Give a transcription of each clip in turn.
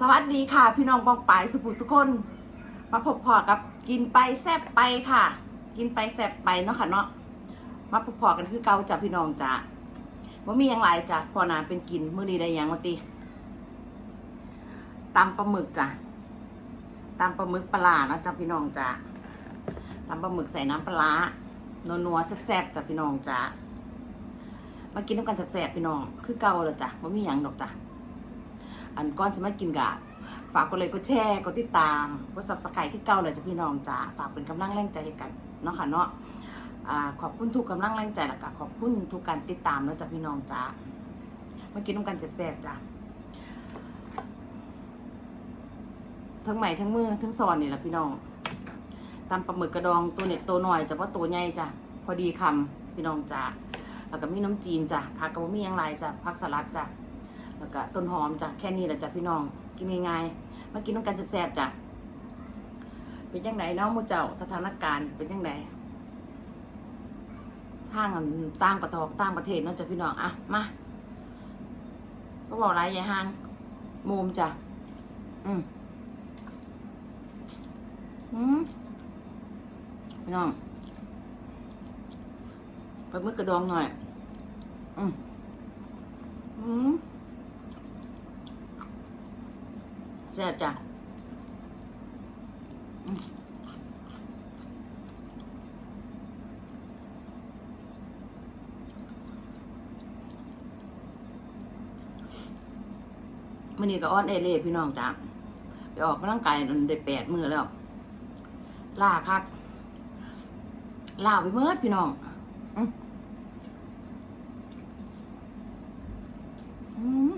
สวัสดีค่ะ พี่น้องบองปายสุภุสุคนมาพบพอกับกินไปแซบไปค่ะ กินไปแซบไปเนาะค่ะเนาะมาพบพอกันคือเกาจ้ะพี่น้องจ้ะว่ามีหยังไรจ้ะพอนานเป็นกินมื้อนี้ได้ยังวะติตำปลาหมึกจ้ะตำปลาหมึกปลาเนาะจ้ะพี่น้องจ้ะตำปลาหมึกใส่น้ำปลานัวๆแซ่บๆจ้ะพี่น้องจ้ะมากินน้ำกันแซ่บๆพี่น้อง คือเกาเลยจ้ะว่ามีหยังดอกจ้ะ อันก้อนจะมากินกะฝากกดไลค์กดแชร์กดติดตามกดซับสไครต์ที่เก่าเลยจ้ะพี่น้องจ้าฝากเป็นกำลังแรงใจให้กันเนาะค่ะเนาะขอบคุณทุกกำลังแรงใจแล้วก็ขอบคุณทุกการติดตามเนาะจ้ะพี่น้องจ้าเมากินน้ำกันแซ่บๆจ้ะทั้งใหม่ทั้งมือทั้งซอนนี่แหละพี่น้องตำปลาหมึกกระดองตัวเน็ตตัวหน่อยจะว่าตัวใหญ่จ้ะพอดีคำพี่น้องจ้าแล้วก็มีน้ำจีนจ้ะผักกระบะมีหยังไรจ้ะผักสลัดจ้ะ แล้วก็ต้นหอมจ้ะแค่นี้แหละจ้ะพี่น้อง กินง่ายๆมากินน้ำกันแซ่บๆจ้ะเป็นยังไงเนาะมูเจ้าสถานการณ์เป็นยังไงทางอันต่างประเทศต่างประเทศเนาะจ้ะพี่น้องอะมาก็บอกไรยายห้างมุมจ้ะอืมอืมพี่น้องปลาหมึกกระดองหน่อย อืมอืม แซ่บจ้ะอืมมันนี่ก็อ้อนเอเล่พี่น้องจ้ะไปออกกำลังกายได้แปดมือแล้ว ล่าคักล่าไปเมื่อพี่น้องอืมอืม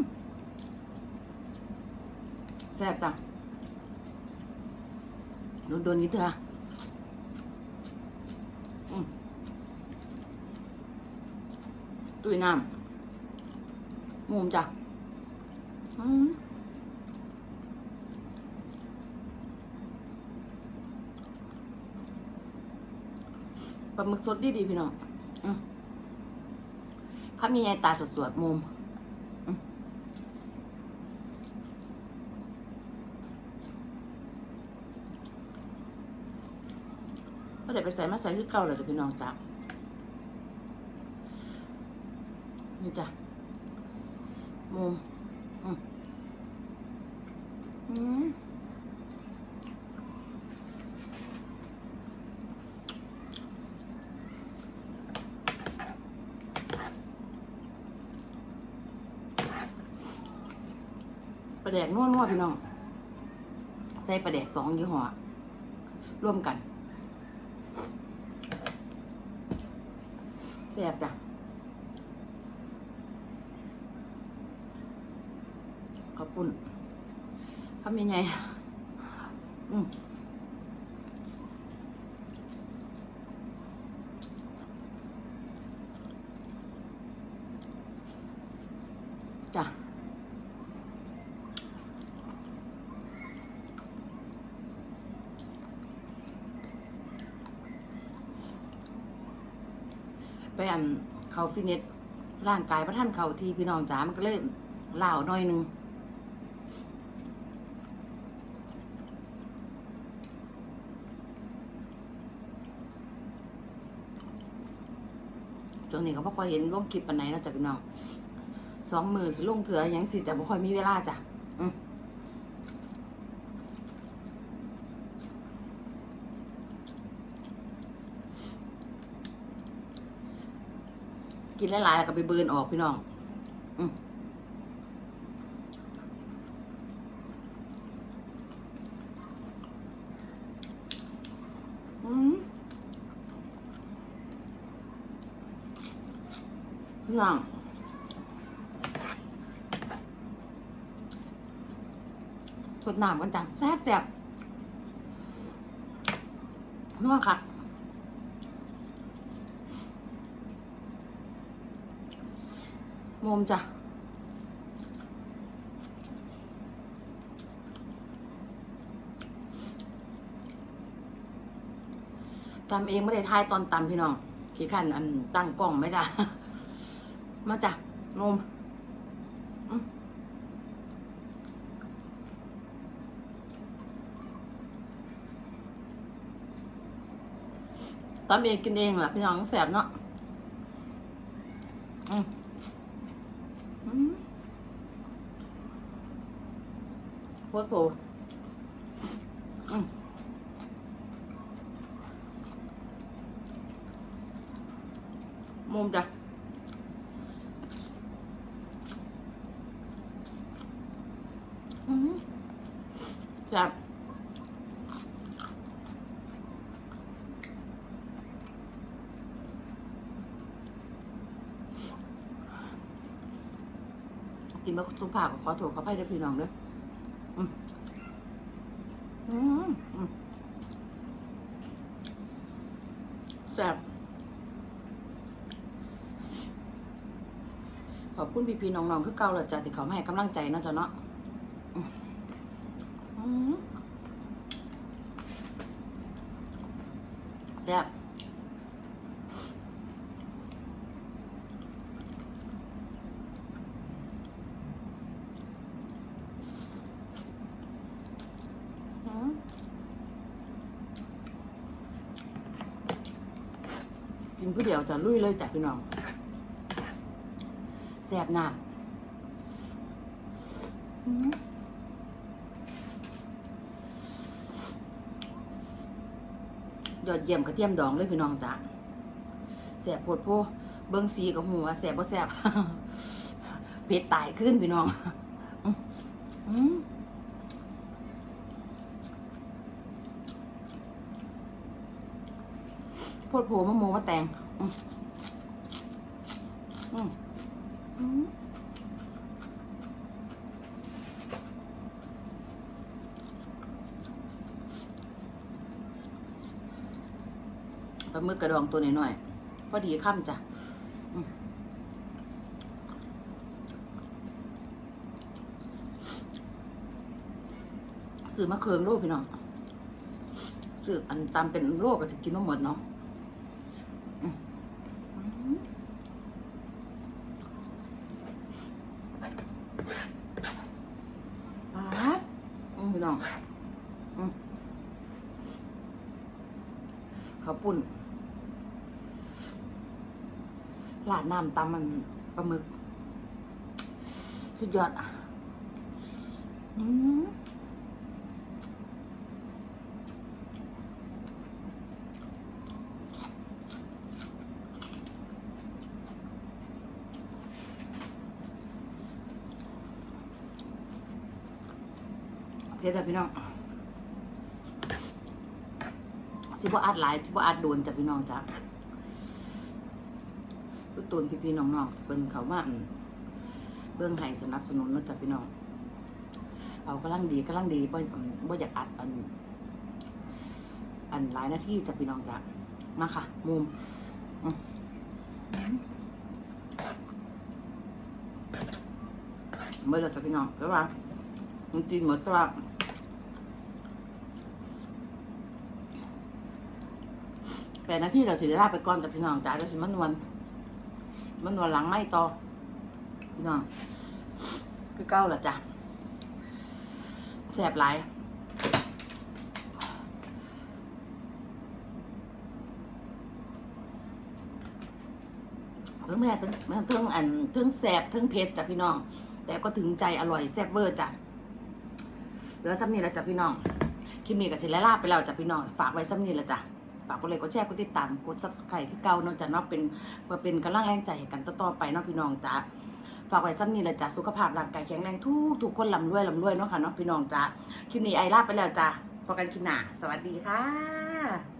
แซ่บจ้ะโดนโดนๆนี้เถอะอืมตุยน้ำมุมจ้ะอืมปลาหมึกสดดีดีพี่น้องอข้ามีไงตาสดๆมุม ก็ได้ไปใส่มาใส่คือเก่าเลยจะพี่น้องจ้ะนี่จ้ะมุมอืมอืมปลาแดกนัวๆพี่น้อง ใส่ปลาแดกสองยี่ห้อร่วมกัน แซ่บจ้ะ ขอบคุณทำยังไง อืมจ้ะไปอั นเขาฟิตเนสร่างกายพระท่านเขาที่พี่น้องจ๋ามันก็เลยเล่าหน่อยหนึงช่วงนี้ก็บ่ค่อยเห็นลงคลิปปันไหนแล้วจ้ะพี่น้องสองมือสิลงเถื่อยังสิแต่บ่ค่อยมีเวลาจ้ะอืม กินหลายๆแล้วก็ไปเบิร์นออกพี่น้อง อืมพี่น้องสดน้ำกันจังแซ่บแซ่บนัวค่ะ มุมจ้ะทำเองไม่ได้ทายตอนตำพี่น้องขี้ขันอันตั้งกล้องไหมจ้ะ มาจ้ะนมตำเองกินเองแหละพี่น้องแสบเนาะอืม โคตรโผอืมมุมจ้ะอืมแซ่บกินมาสุภาพขอโทษขออภัยด้วยพี่น้องเด้วยอืมอืมอืม แซ่บขอบคุณพี่ๆน้องๆคือเก่าและจ้ะที่เขามาให้กำลังใจนะจ้ะเนาะแซ่บอืมกิ นผู้เดียวจะลุยเลยจ้ะพี่น้องแซ่บน้ำอืมยอดเยี่ยมกระเทียมดองเลยพี่น้องจ้ะแซ่บโพดโพเบิ้งสีกับหัวแซ่บบ่แซ่บเผ็ดตายขึ้นพี่น้อง อืมอืม โพดโพมะโมมะแตงอืมอืมอืมปลาหมึกกระดองตัวน้อยๆพอดีค่ำจ้ะอืมซื้อมาเคืองโลพี่น้องซื้ออันตามเป็นโลก็จะกินมาหมดเนาะอืมอืม ป๊าดอืม พี่น้องอข้าวปุ้นลาดน้ำตำมันปลาหมึก สุดยอดอะ อืม เดี๋ยวจ้ะพี่น้องสิบ่อัดหลายสิบ่อัดโดนจ้ะพี่น้องจ้ะทุกตูนพี่ๆน้องๆเพิ่นเขามาอั่นเบื้องไห้สนับสนุนเนาะจ้ะพี่น้องเอากำลังดีกำลังดีบ่บ่อยากอัดอัน อันหลายนาที่จ้ะพี่น้องจ้ะมาค่ะ มุมเมื่อจะพี่น้องแล้วว่าจริงๆเหมือนตัว แปดนาทีเราสิได้ลาไปก่อนกับพี่น้องจ้าเดี๋ยวสิมันนวลมันวลหลังไม่ต่อพี่น้องพี่เก้าละจ้ะแสบหลายทั้งแม่ทั้งทั้งอันทั้งแสบทั้งเผ็ดจ้ะพี่น้อง แต่ก็ถึงใจอร่อยแซ่บเวอร์จ้ะเหลือซ้ำนี่ละจ้ะพี่น้องคลิปนี้กับสิได้ลาไปแล้วจ้ะพี่น้อง ฝากไว้ซ้ำนี่ละจ้ะ ฝากกดไลค์กดแชร์กดติดตามกดซับสไครต์คือเก่าเนาะจ้ะเนาะเป็นเพื่อเป็นกำลังแรงใจให้กันต่อๆไปเนาะพี่น้องจ้ะฝากไว้สักนี้เลยจ้ะสุขภาพร่างกายแข็งแรงทุกทุกคนลำรวยลำรวยเนาะค่ะเนาะพี่น้องจ้ะคลิปนี้ไอลาไปแล้วจ้ะพบกันคลิปหน้าสวัสดีค่ะ